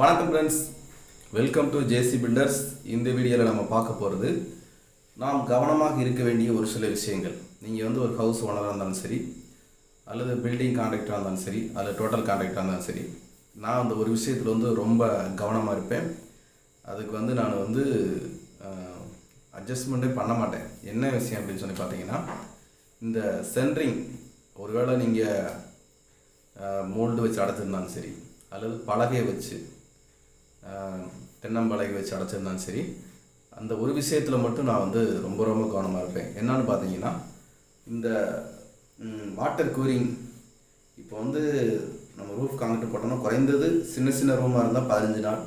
வணக்கம் friends welcome to JC builders இந்த வீடியோவில் நம்ம பார்க்க போகிறது நாம் கவனமாக இருக்க வேண்டிய ஒரு சில விஷயங்கள். நீங்கள் வந்து ஒரு ஹவுஸ் ஓனராக இருந்தாலும் சரி அல்லது பில்டிங் கான்ட்ராக்டராக இருந்தாலும் சரி அல்லது டோட்டல் கான்ட்ராக்டராக இருந்தாலும் சரி நான் அந்த ஒரு விஷயத்தில் வந்து ரொம்ப கவனமாக இருப்பேன். அதுக்கு வந்து நான் வந்து அட்ஜஸ்ட்மெண்ட்டே பண்ண மாட்டேன். என்ன விஷயம் அப்படின்னு சொல்லி பார்த்தீங்கன்னா இந்த சென்ட்ரிங் ஒருவேளை நீங்கள் மோல்டு வச்சு அடைச்சிருந்தாலும் சரி அல்லது பலகையை வச்சு தென்னம்பலகை வச்சு அடைச்சிருந்தாலும் சரி அந்த ஒரு விஷயத்தில் மட்டும் நான் வந்து ரொம்ப ரொம்ப கவனமாக இருப்பேன். என்னன்னு பார்த்தீங்கன்னா இந்த வாட்டர் கூரிங் இப்போ வந்து நம்ம ரூஃப் காங்கிட்டு போட்டோம்னா குறைந்தது சின்ன சின்ன ரூமாக இருந்தால் பதினஞ்சு நாள்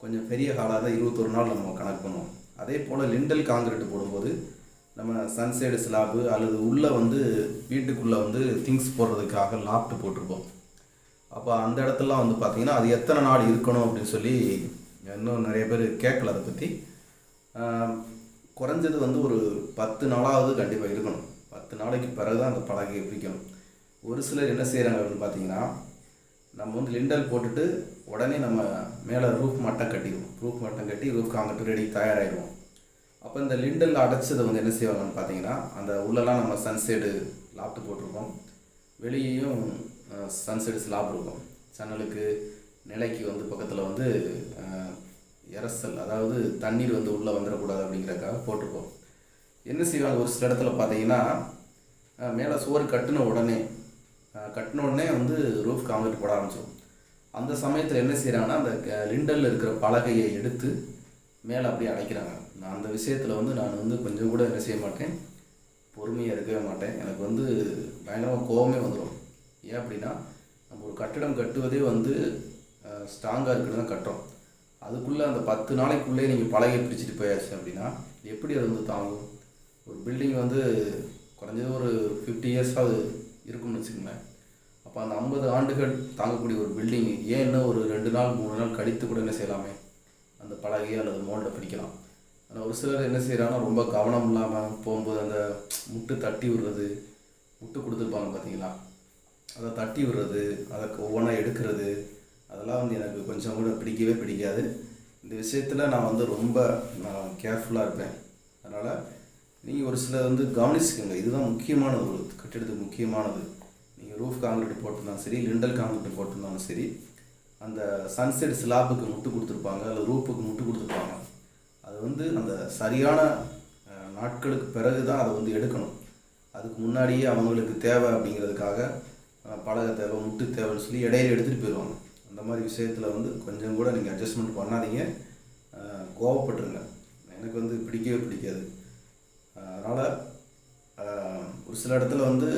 கொஞ்சம் பெரிய ஹாலாக தான் இருபத்தொரு நாள் நம்ம கணக்கு பண்ணுவோம். அதே போல் லிண்டல் காங்கிரீட் போடும்போது நம்ம சன்சைடு ஸ்லாப்பு அல்லது உள்ளே வந்து வீட்டுக்குள்ளே வந்து திங்ஸ் போடுறதுக்காக லாப்ட் போட்டிருப்போம். அப்போ அந்த இடத்துலலாம் வந்து பார்த்திங்கன்னா அது எத்தனை நாள் இருக்கணும் அப்படின்னு சொல்லி இன்னும் நிறைய பேர் கேட்கல அதை பற்றி குறைஞ்சது வந்து ஒரு பத்து நாளாவது கண்டிப்பாக இருக்கணும். பத்து நாளைக்கு பிறகு தான் அந்த பலகையை பிடிக்கணும். ஒரு சிலர் என்ன செய்கிறாங்க அப்படின்னு பார்த்தீங்கன்னா நம்ம வந்து லிண்டல் போட்டுட்டு உடனே நம்ம மேலே ரூஃப் மட்டம் கட்டிடுவோம். ரூஃப் மட்டம் கட்டி ரூஃப் காங்கிட்டு ரெடி தயாராகிடுவோம் அப்போ இந்த லிண்டல் அடைச்சதை வந்து என்ன செய்வாங்கன்னு பார்த்தீங்கன்னா அந்த உள்ளெல்லாம் நம்ம சன்செடு லாப்ட் போட்டிருக்கோம் வெளியேயும் சன்செட் ஸ்லாப் இருக்கும். ஜன்னலுக்கு நிலைக்கு வந்து பக்கத்தில் வந்து எரசல் அதாவது தண்ணீர் வந்து உள்ளே வந்துடக்கூடாது அப்படிங்கிறதுக்காக போட்டிருப்போம். என்ன செய்வாங்க? ஒரு சில இடத்துல பார்த்தீங்கன்னா மேலே சோறு கட்டின உடனே கட்டின உடனே வந்து ரூஃப் காங்கிரீட் போட ஆரம்பிச்சிடும் அந்த சமயத்தில் என்ன செய்கிறாங்கன்னா அந்த லிண்டலில் இருக்கிற பலகையை எடுத்து மேலே அப்படியே அடைக்கிறாங்க. நான் அந்த விஷயத்தில் வந்து நான் வந்து கொஞ்சம் கூட என்ன செய்ய மாட்டேன். பொறுமையாக இருக்கவே மாட்டேன். எனக்கு வந்து பயங்கரமாக கோவமே வந்துடும் ஏன் அப்படின்னா நம்ம ஒரு கட்டிடம் கட்டுவதே வந்து ஸ்ட்ராங்காக இருக்கிறது தான் கட்டுறோம் அதுக்குள்ளே அந்த பத்து நாளைக்குள்ளே நீங்கள் பலகை பிடிச்சிட்டு போயாச்சு அப்படின்னா எப்படி அது வந்து தாங்கும்? ஒரு பில்டிங் வந்து குறைஞ்சது ஒரு ஃபிஃப்டி இயர்ஸாவது இருக்கும்னு வச்சுக்கோங்களேன். அப்போ அந்த ஐம்பது ஆண்டுகள் தாங்கக்கூடிய ஒரு பில்டிங் ஏன் இன்னும் ஒரு ரெண்டு நாள் மூணு நாள் கழித்து கூட என்ன செய்யலாமே? அந்த பலகையை அல்லது மோல்டை பிடிக்கலாம் ஆனால் ஒரு சிலர் என்ன செய்கிறாங்கன்னா ரொம்ப கவனம் இல்லாமல் போகும்போது அந்த முட்டு தட்டி விடுறது முட்டு கொடுத்துருப்பாங்க பார்த்தீங்களா அதை தட்டி விடுறது அதை ஒவ்வொன்றா எடுக்கிறது அதெல்லாம் வந்து எனக்கு கொஞ்சம் கூட பிடிக்கவே பிடிக்காது. இந்த விஷயத்தில் நான் வந்து ரொம்ப நான் கேர்ஃபுல்லாக இருப்பேன். அதனால் நீங்கள் ஒரு சிலர் வந்து கவனிச்சுக்கோங்க. இதுதான் முக்கியமானது. ஒரு கட்டிடத்துக்கு முக்கியமானது. நீங்கள் ரூஃப் காங்கிரீட் போட்டிருந்தாலும் சரி லிண்டல் காங்கிரீட் போட்டிருந்தாலும் சரி அந்த சன்செட் ஸ்லாப்புக்கு முட்டு கொடுத்துருப்பாங்க அல்லது ரூப்புக்கு முட்டு கொடுத்துருப்பாங்க. அது வந்து அந்த சரியான நாட்களுக்கு பிறகு தான் அதை வந்து எடுக்கணும். அதுக்கு முன்னாடியே அவங்களுக்கு தேவை அப்படிங்கிறதுக்காக பழக தேவை முட்டு தேவைன்னு சொல்லி இடையில எடுத்துகிட்டு போயிடுவாங்க. அந்த மாதிரி விஷயத்தில் வந்து கொஞ்சம் கூட நீங்கள் அட்ஜஸ்ட்மெண்ட் பண்ணாதீங்க. கோவப்பட்டுருங்க. எனக்கு வந்து பிடிக்கவே பிடிக்காது. அதனால் ஒரு சில இடத்துல வந்து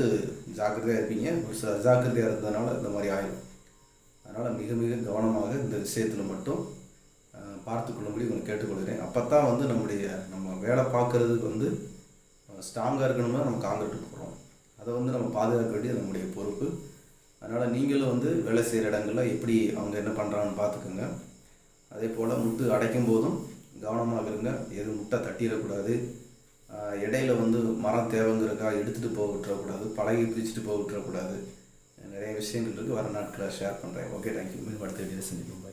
ஜாக்கிரதையாக இருப்பீங்க. ஒரு சில அஜாக்கிரதையாக இருந்ததுனால இந்த மாதிரி ஆயிடும் அதனால் மிக மிக கவனமாக இந்த விஷயத்தில் மட்டும் பார்த்துக்கொள்ளும்படி பார்த்து உங்களை கேட்டுக்கொள்கிறேன். அப்போ தான் வந்து நம்முடைய நம்ம வேலை பார்க்குறதுக்கு வந்து ஸ்ட்ராங்காக இருக்கணும்னா நம்ம காங்கிரீட் போகிறோம் அதை வந்து நம்ம பாதுகாக்க வேண்டியது நம்முடைய பொறுப்பு. அதனால் நீங்களும் வந்து வேலை செய்கிற இடங்களில் எப்படி அவங்க என்ன பண்ணுறாங்கன்னு பார்த்துக்குங்க அதே போல் முட்டு அடைக்கும் போதும் கவனமாக இருங்க. எதுவும் முட்டை தட்டிடக்கூடாது இடையில வந்து மரம் தேவைங்கிறக்கா எடுத்துகிட்டு போக விட்டுறக்கூடாது பழகி பிரிச்சுட்டு போக விட்டுறக்கூடாது நிறைய விஷயங்கள் இருக்குது வர நாட்களை ஷேர் பண்ணுறேன் ஓகே தேங்க்யூ மீன் அடுத்த வீடியோ செஞ்சுக்கோங்க